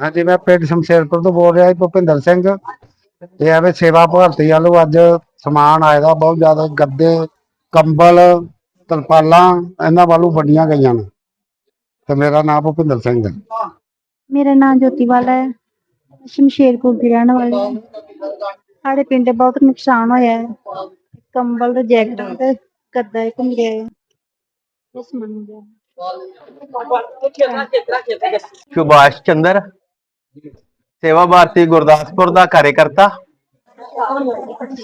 ਹਾਂਜੀ ਮੈਂ ਪਿੰਡ ਸ਼ਮਸ਼ੇਰਪੁਰ ਤੋਂ ਬੋਲ ਰਿਹਾ ਜੀ ਭੁਪਿੰਦਰ ਸਿੰਘ। ਇਹ ਐਵੇਂ ਸੇਵਾ ਭਾਰਤੀ ਵੱਲੋਂ ਅੱਜ ਸਮਾਨ ਆਏਗਾ ਬਹੁਤ ਜ਼ਿਆਦਾ ਗੱਦੇ ਕੰਬਲ ਤਰਪਾਲਾਂ ਇਹਨਾਂ ਵੱਲੋਂ ਵੰਡੀਆਂ ਗਈਆਂ ਨੇ। ਤੇ ਮੇਰਾ ਨਾਮ ਭੁਪਿੰਦਰ ਸਿੰਘ ਹੈ। ਮੇਰਾ ਨਾਮ ਜੋਤੀਵਾਲਾ ਹੈ। ਸ਼ਮਸ਼ੇਰਪੁਰ ਦੀ ਰਹਿਣ ਵਾਲੀ ਹਾਂ। ਸਾਡੇ ਪਿੰਡ ਬਹੁਤ ਨੁਕਸਾਨ ਹੋਇਆ ਹੈ। ਕੰਬਲ ਤੇ ਜੈਕਟ ਤੇ ਗੱਦਾ ਇੱਕ ਮਿਲਿਆ ਹੈ। ਇਸ ਮੰਨ ਗਿਆ ਸੁਭਾਸ਼ ਚੰਦਰ। ਸੇਵਾ ਭਾਰਤੀ ਗੁਰਦਾਸਪੁਰ ਦਾ ਕਾਰਜਕਰਤਾ।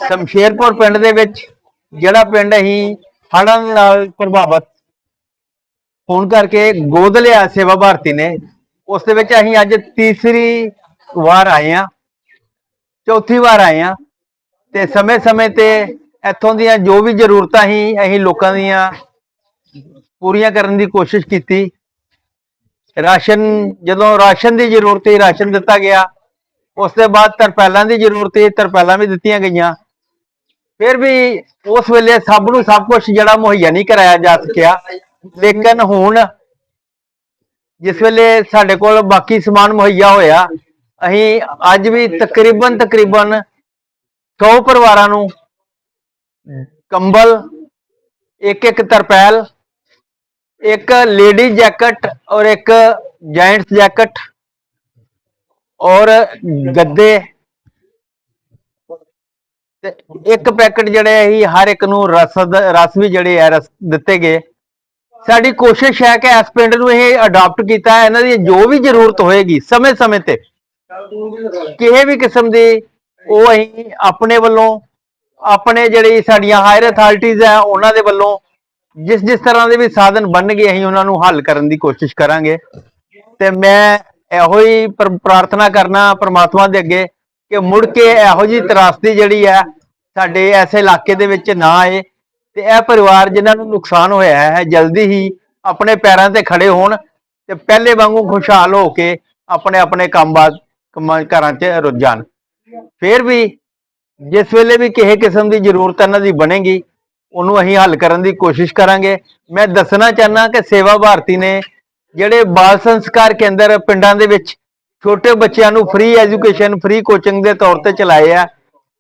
ਸ਼ਮਸ਼ੇਰਪੁਰ ਪਿੰਡ ਦੇ ਵਿੱਚ ਜਿਹੜਾ ਪਿੰਡ ਅਸੀਂ ਹੜ੍ਹਾਂ ਨਾਲ ਪ੍ਰਭਾਵਿਤ ਹੋਣ ਕਰਕੇ ਗੋਦ ਲਿਆ ਸੇਵਾ ਭਾਰਤੀ ਨੇ, ਉਸ ਦੇ ਵਿੱਚ ਅਸੀਂ ਅੱਜ ਤੀਸਰੀ ਵਾਰ ਆਏ ਆ ਚੌਥੀ ਵਾਰ ਆਏ ਆ ਤੇ ਸਮੇਂ-ਸਮੇਂ ਤੇ ਇੱਥੋਂ ਦੀਆਂ ਜੋ ਵੀ ਜ਼ਰੂਰਤਾਂ ਸੀ, ਅਸੀਂ ਲੋਕਾਂ ਦੀਆਂ ਪੂਰੀਆਂ ਕਰਨ ਦੀ ਕੋਸ਼ਿਸ਼ ਕੀਤੀ। ਰਾਸ਼ਨ, ਜਦੋਂ ਰਾਸ਼ਨ ਦੀ ਜ਼ਰੂਰਤ ਸੀ, ਰਾਸ਼ਨ ਦਿੱਤਾ ਗਿਆ। ਉਸ ਦੇ ਬਾਅਦ ਤਰਪਾਲਾਂ ਦੀ ਜ਼ਰੂਰਤ ਸੀ, ਤਰਪਾਲਾਂ ਵੀ ਦਿੱਤੀਆਂ ਗਈਆਂ। ਫਿਰ ਵੀ ਉਸ ਵੇਲੇ ਸਭ ਨੂੰ ਸਭ ਕੁਝ ਜਿਹੜਾ ਮੁਹੱਈਆ ਨਹੀਂ ਕਰਾਇਆ ਜਾ ਸਕਿਆ। ਲੇਕਿਨ ਹੁਣ ਜਿਸ ਵੇਲੇ ਸਾਡੇ ਕੋਲ ਬਾਕੀ ਸਮਾਨ ਮੁਹੱਈਆ ਹੋਇਆ, ਅਸੀਂ ਅੱਜ ਵੀ ਤਕਰੀਬਨ ਤਕਰੀਬਨ 100 ਪਰਿਵਾਰਾਂ ਨੂੰ ਕੰਬਲ ਇੱਕ ਇੱਕ ਤਰਪਾਲ ਇੱਕ ਲੇਡੀ ਜੈਕਟ ਔਰ ਇੱਕ ਜੈਂਟਸ ਜੈਕਟ ਔਰ ਗੱਦੇ। ਤੇ ਇੱਕ ਪੈਕਟ ਜਿਹੜੇ ਹੀ ਹਰ ਇੱਕ ਨੂੰ ਰਸ ਰਸ ਵੀ ਜਿਹੜੇ ਆ, ਰਸ ਦਿੱਤੇ ਗਏ। ਸਾਡੀ ਕੋਸ਼ਿਸ਼ ਹੈ ਕਿ ਇਸ ਪਿੰਡ ਨੂੰ ਇਹ ਅਡਾਪਟ ਕੀਤਾ ਹੈ ਇਹਨਾਂ ਦੀ ਜੋ ਵੀ ਜ਼ਰੂਰਤ ਹੋਏਗੀ, ਸਮੇਂ-ਸਮੇਂ ਤੇ। ਕਿਸੇ ਵੀ ਕਿਸਮ ਦੀ ਉਹ ਅਸੀਂ ਆਪਣੇ ਵੱਲੋਂ, ਆਪਣੇ ਜਿਹੜੀ ਸਾਡੀਆਂ ਹਾਇਰ ਅਥਾਰਟੀਆਂ ਹੈ ਉਹਨਾਂ ਦੇ ਵੱਲੋਂ ਜਿਸ ਜਿਸ ਤਰ੍ਹਾਂ ਦੇ ਵੀ ਸਾਧਨ ਬਣ ਗਏ, ਅਸੀਂ ਉਹਨਾਂ ਨੂੰ ਹੱਲ ਕਰਨ ਦੀ ਕੋਸ਼ਿਸ਼ ਕਰਾਂਗੇ। ਤੇ ਮੈਂ ਇਹੋ ਹੀ ਪ੍ਰ- ਪ੍ਰਾਰਥਨਾ ਕਰਨਾ ਪ੍ਰਮਾਤਮਾ ਦੇ ਅੱਗੇ ਕਿ ਮੁੜ ਕੇ ਇਹੋ ਜੀ ਤਰਾਸਦੀ ਜਿਹੜੀ ਹੈ, ਸਾਡੇ ਐਸੇ ਇਲਾਕੇ ਦੇ ਵਿੱਚ ਨਾ ਆਏ ਤੇ ਇਹ ਪਰਿਵਾਰ ਜਿਨ੍ਹਾਂ ਨੂੰ ਨੁਕਸਾਨ ਹੋਇਆ ਹੈ, ਜਲਦੀ ਹੀ ਆਪਣੇ ਪੈਰਾਂ ਤੇ ਖੜੇ ਹੋਣ ਤੇ ਪਹਿਲੇ ਵਾਂਗੂ ਖੁਸ਼ਹਾਲ ਹੋ ਕੇ ਆਪਣੇ ਆਪਣੇ ਕੰਮਬਾਦ ਕੰਮਾਂ ਘਰਾਂ 'ਚ ਰੁੱਝ ਜਾਣ। ਫਿਰ ਵੀ ਜਿਸ ਵੇਲੇ ਵੀ ਕਿਸੇ ਕਿਸਮ ਦੀ ਜ਼ਰੂਰਤ ਇਹਨਾਂ ਦੀ ਬਣੇਗੀ ਉਹਨੂੰ ਅਸੀਂ ਹੱਲ ਕਰਨ ਦੀ ਕੋਸ਼ਿਸ਼ ਕਰਾਂਗੇ। ਮੈਂ ਦੱਸਣਾ ਚਾਹਨਾ ਕਿ ਸੇਵਾ ਭਾਰਤੀ ਨੇ ਜਿਹੜੇ ਬਾਲ ਸੰਸਕਾਰ ਕੇਂਦਰ ਪਿੰਡਾਂ ਦੇ ਵਿੱਚ ਛੋਟੇ ਬੱਚਿਆਂ ਨੂੰ ਫ੍ਰੀ ਐਜੂਕੇਸ਼ਨ ਫ੍ਰੀ ਕੋਚਿੰਗ ਦੇ ਤੌਰ ਤੇ ਚਲਾਏ ਆ,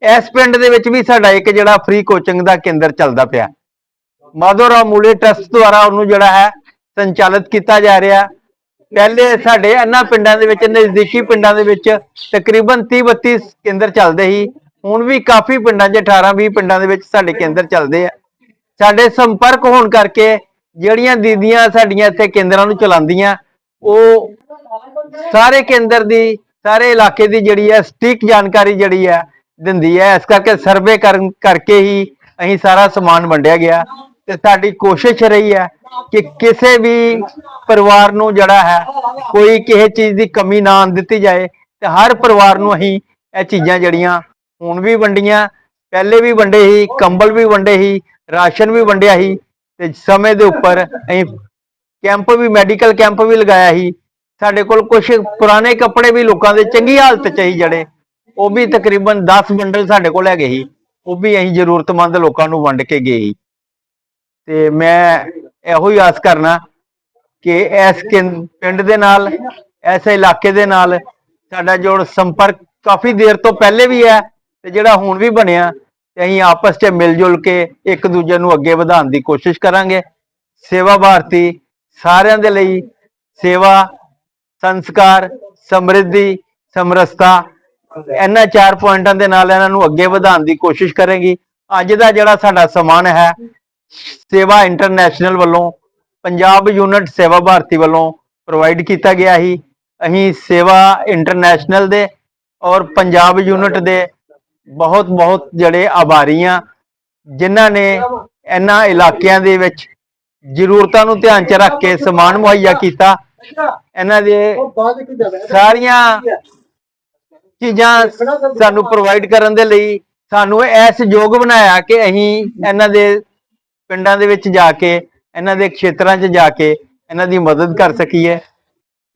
ਇਸ ਪਿੰਡ ਦੇ ਵਿੱਚ ਵੀ ਸਾਡਾ ਇੱਕ ਜਿਹੜਾ ਫ੍ਰੀ ਕੋਚਿੰਗ ਦਾ ਕੇਂਦਰ ਚੱਲਦਾ ਪਿਆ। ਮਾਧੋਰਾ ਮੂਲੇ ਟਰਸਟ ਦੁਆਰਾ ਉਹਨੂੰ ਜਿਹੜਾ ਹੈ ਸੰਚਾਲਿਤ ਕੀਤਾ ਜਾ ਰਿਹਾ। ਪਹਿਲੇ ਸਾਡੇ ਇਹਨਾਂ ਪਿੰਡਾਂ ਦੇ ਵਿੱਚ, ਨਜ਼ਦੀਕੀ ਪਿੰਡਾਂ ਦੇ ਵਿੱਚ ਤਕਰੀਬਨ 30 32 ਕੇਂਦਰ ਚੱਲਦੇ ਸੀ। ਹੁਣ ਵੀ ਕਾਫੀ ਪਿੰਡਾਂ 'ਚ 18 20 ਪਿੰਡਾਂ ਦੇ ਵਿੱਚ ਸਾਡੇ ਕੇਂਦਰ ਚੱਲਦੇ ਆ। ਸਾਡੇ ਸੰਪਰਕ ਹੋਣ ਕਰਕੇ ਜਿਹੜੀਆਂ ਦੀਦੀਆਂ ਸਾਡੀਆਂ ਇੱਥੇ ਕੇਂਦਰਾਂ ਨੂੰ ਚਲਾਉਂਦੀਆਂ, ਉਹ ਸਾਰੇ ਕੇਂਦਰ ਦੀ, ਸਾਰੇ ਇਲਾਕੇ ਦੀ ਜਿਹੜੀ ਹੈ ਸਟਿਕ ਜਾਣਕਾਰੀ ਜਿਹੜੀ ਹੈ ਦਿੰਦੀ ਹੈ। ਇਸ ਕਰਕੇ ਸਰਵੇ ਕਰਨ ਕਰਕੇ ਹੀ ਅਸੀਂ ਸਾਰਾ ਸਮਾਨ ਵੰਡਿਆ ਗਿਆ ਤੇ ਸਾਡੀ ਕੋਸ਼ਿਸ਼ ਰਹੀ ਹੈ ਕਿ ਕਿਸੇ ਵੀ ਪਰਿਵਾਰ ਨੂੰ ਜਿਹੜਾ ਹੈ ਕੋਈ ਕਿਸੇ ਚੀਜ਼ ਦੀ ਕਮੀ ਨਾ ਆਉਣ ਦਿੱਤੀ ਜਾਏ ਤੇ ਹਰ ਪਰਿਵਾਰ ਨੂੰ ਅਸੀਂ ਇਹ ਚੀਜ਼ਾਂ ਜਿਹੜੀਆਂ ਹੁਣ ਵੀ ਵੰਡੀਆਂ, ਪਹਿਲੇ ਵੀ ਵੰਡੇ ਸੀ, ਕੰਬਲ ਵੀ ਵੰਡੇ ਸੀ ਰਾਸ਼ਨ ਵੀ ਵੰਡਿਆ ਸੀ ਤੇ ਸਮੇਂ ਦੇ ਉੱਪਰ ਅਸੀਂ ਕੈਂਪ ਵੀ, ਮੈਡੀਕਲ ਕੈਂਪ ਵੀ ਲਗਾਇਆ ਸੀ। ਸਾਡੇ ਕੋਲ ਕੁਝ ਪੁਰਾਣੇ ਕੱਪੜੇ ਵੀ ਲੋਕਾਂ ਦੇ ਚੰਗੀ ਹਾਲਤ ਚ ਸੀ ਜਿਹੜੇ। ਉਹ ਵੀ ਤਕਰੀਬਨ 10 ਬੰਡਲ ਸਾਡੇ ਕੋਲ ਹੈਗੇ ਸੀ। ਉਹ ਵੀ ਅਸੀਂ ਜ਼ਰੂਰਤਮੰਦ ਲੋਕਾਂ ਨੂੰ ਵੰਡ ਕੇ ਗਏ ਸੀ। ਤੇ ਮੈਂ ਇਹੋ ਹੀ ਆਸ ਕਰਨਾ ਕਿ ਇਸ ਪਿੰਡ ਦੇ ਨਾਲ, ਇਸ ਇਲਾਕੇ ਦੇ ਨਾਲ ਸਾਡਾ ਜੋੜ ਸੰਪਰਕ ਕਾਫੀ ਦੇਰ ਤੋਂ ਪਹਿਲੇ ਵੀ ਹੈ ਤੇ ਜਿਹੜਾ ਹੁਣ ਵੀ ਬਣਿਆ ਤੇ ਅਸੀਂ ਆਪਸ 'ਚ ਮਿਲ ਜੁਲ ਕੇ ਇੱਕ ਦੂਜੇ ਨੂੰ ਅੱਗੇ ਵਧਾਉਣ ਦੀ ਕੋਸ਼ਿਸ਼ ਕਰਾਂਗੇ। ਸੇਵਾ ਭਾਰਤੀ ਸਾਰਿਆਂ ਦੇ ਲਈ ਸੇਵਾ, ਸੰਸਕਾਰ, ਸਮਰਿੱਧੀ, ਸਮਰਸਤਾ, ਇਹਨਾਂ ਚਾਰ ਪੁਆਇੰਟਾਂ ਦੇ ਨਾਲ ਇਹਨਾਂ ਨੂੰ ਅੱਗੇ ਵਧਾਉਣ ਦੀ ਕੋਸ਼ਿਸ਼ ਕਰੇਗੀ। ਅੱਜ ਦਾ ਜਿਹੜਾ ਸਾਡਾ ਸਮਾਨ ਹੈ, ਸੇਵਾ ਇੰਟਰਨੈਸ਼ਨਲ ਵੱਲੋਂ, ਪੰਜਾਬ ਯੂਨਿਟ ਸੇਵਾ ਭਾਰਤੀ ਵੱਲੋਂ ਪ੍ਰੋਵਾਈਡ ਕੀਤਾ ਗਿਆ ਸੀ। ਅਸੀਂ ਸੇਵਾ ਇੰਟਰਨੈਸ਼ਨਲ ਦੇ ਔਰ ਪੰਜਾਬ ਯੂਨਿਟ ਦੇ ਬਹੁਤ ਬਹੁਤ ਜਿਹੜੇ ਆਭਾਰੀ ਹਾਂ ਜਿਨ੍ਹਾਂ ਨੇ ਇਹਨਾਂ ਇਲਾਕਿਆਂ ਦੇ ਵਿੱਚ ਜ਼ਰੂਰਤਾਂ ਨੂੰ ਧਿਆਨ 'ਚ ਰੱਖ ਕੇ ਸਮਾਨ ਮੁਹੱਈਆ ਕੀਤਾ, ਇਹਨਾਂ ਦੇ ਸਾਰੀਆਂ ਚੀਜ਼ਾਂ ਸਾਨੂੰ ਪ੍ਰੋਵਾਈਡ ਕਰਨ ਦੇ ਲਈ ਸਾਨੂੰ ਐਸ ਯੋਗ ਬਣਾਇਆ ਕਿ ਅਸੀਂ ਇਹਨਾਂ ਦੇ ਪਿੰਡਾਂ ਦੇ ਵਿੱਚ ਜਾ ਕੇ, ਇਹਨਾਂ ਦੇ ਖੇਤਰਾਂ 'ਚ ਜਾ ਕੇ ਇਹਨਾਂ ਦੀ ਮਦਦ ਕਰ ਸਕੀਏ।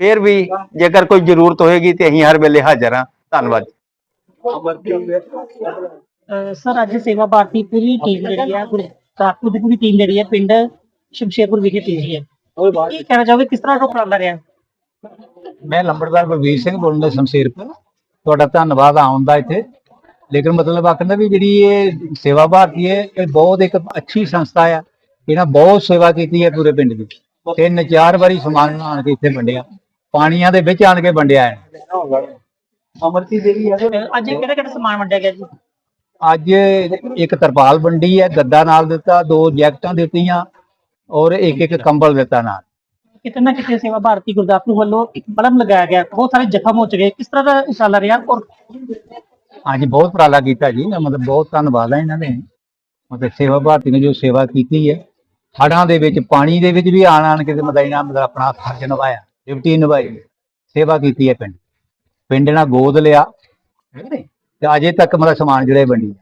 ਫਿਰ ਵੀ ਜੇਕਰ ਕੋਈ ਜ਼ਰੂਰਤ ਹੋਏਗੀ ਤੇ ਅਸੀਂ ਹਰ ਵੇਲੇ ਹਾਜ਼ਰ ਹਾਂ। ਧੰਨਵਾਦ। ਅਹ ਸਰ ਅੱਜ ਸੇਵਾ ਭਾਰਤੀ ਪੂਰੀ ਟੀਮ ਜਿਹੜੀ ਹੈ ਗੁਰਦਾਸਪੁਰ ਦੀ ਪੂਰੀ ਟੀਮ ਜਿਹੜੀ ਹੈ ਪਿੰਡ ਸ਼ਮਸ਼ੇਰਪੁਰ ਵਿਖੇ ਪਹੁੰਚੀ ਹੈ ਕੀ ਕਹਿਣਾ ਚਾਹੋਗੇ? ਕਿਸ ਤਰ੍ਹਾਂ ਦਾ ਉਪਰਾਲਾ ਰਿਹਾ? ਮੈਂ ਲੰਬੜਦਾਰ ਬਲਵੀਰ ਸਿੰਘ ਬੋਲਣ ਦਾ ਸ਼ਮਸ਼ੇਰਪੁਰ। ਤੁਹਾਡਾ ਧੰਨਵਾਦ ਆਉਣ ਦਾ ਇੱਥੇ। ਲੇਕਿਨ ਮਤਲਬ ਆਖਣਾ ਵੀ ਜਿਹੜੀ ਇਹ ਸੇਵਾ ਭਾਰਤੀ ਹੈ ਇਹ ਬਹੁਤ ਇੱਕ ਅੱਛੀ ਸੰਸਥਾ ਆ। ਇਹਨਾਂ ਬਹੁਤ ਸੇਵਾ ਕੀਤੀ ਹੈ ਪੂਰੇ ਪਿੰਡ ਦੀ। ਤਿੰਨ ਚਾਰ ਵਾਰੀ ਸਮਾਨ ਆਣ ਕੇ ਇੱਥੇ ਵੰਡਿਆ। ਪਾਣੀਆਂ ਦੇ ਵਿੱਚ ਆਣ ਕੇ ਵੰਡਿਆ ਹੈ। ਅਮਰਤੀ ਦੇਵੀ ਹੈ ਅੱਜ ਕਿਹੜਾ ਕਿਹੜਾ ਸਮਾਨ ਵੰਡਿਆ ਗਿਆ ਜੀ? ਅੱਜ ਇੱਕ ਤਰਪਾਲ ਵੰਡੀ ਹੈ ਗੱਦਾ ਨਾਲ ਦਿੱਤਾ ਦੋ ਜੈਕਟਾਂ ਦਿੱਤੀਆਂ ਔਰ ਇੱਕ ਇੱਕ ਕੰਬਲ ਦਿੱਤਾ ਨਾਲ। ਕਿਤੇ ਨਾ ਕਿਤੇ ਸੇਵਾ ਭਾਰਤੀ ਗੁਰਦਾਸਪੁਰ ਵੱਲੋਂ ਇੱਕ ਬਲਮ ਲਗਾਇਆ ਗਿਆ ਬਹੁਤ ਸਾਰੇ ਜ਼ਖਮ ਹੋ ਚੁੱਕੇ ਕਿਸ ਤਰ੍ਹਾਂ ਦਾ ਇਸ਼ਾਰਾ ਰਿਹਾ ਔਰ ਹਾਂਜੀ ਬਹੁਤ ਉਪਰਾਲਾ ਕੀਤਾ ਜੀ ਮਤਲਬ ਬਹੁਤ ਧੰਨਵਾਦ ਹੈ ਇਹਨਾਂ ਨੇ। ਮਤਲਬ ਸੇਵਾ ਭਾਰਤੀ ਨੇ ਜੋ ਸੇਵਾ ਕੀਤੀ ਹੈ ਹੜ੍ਹਾਂ ਦੇ ਵਿੱਚ ਪਾਣੀ ਦੇ ਵਿੱਚ ਵੀ ਆਣ ਆਣ ਕੇ ਮਤਲਬ ਇਹਨਾਂ ਮਤਲਬ ਆਪਣਾ ਫਰਜ਼ ਨਿਭਾਇਆ ਡਿਊਟੀ ਨਿਭਾਈ ਸੇਵਾ ਕੀਤੀ ਹੈ ਪਿੰਡ। ਪਿੰਡ ਨਾਲ ਗੋਦ ਲਿਆ? ਤੇ ਅਜੇ ਤੱਕ ਮਤਲਬ ਸਮਾਨ ਜਿਹੜੇ ਵੰਡੀ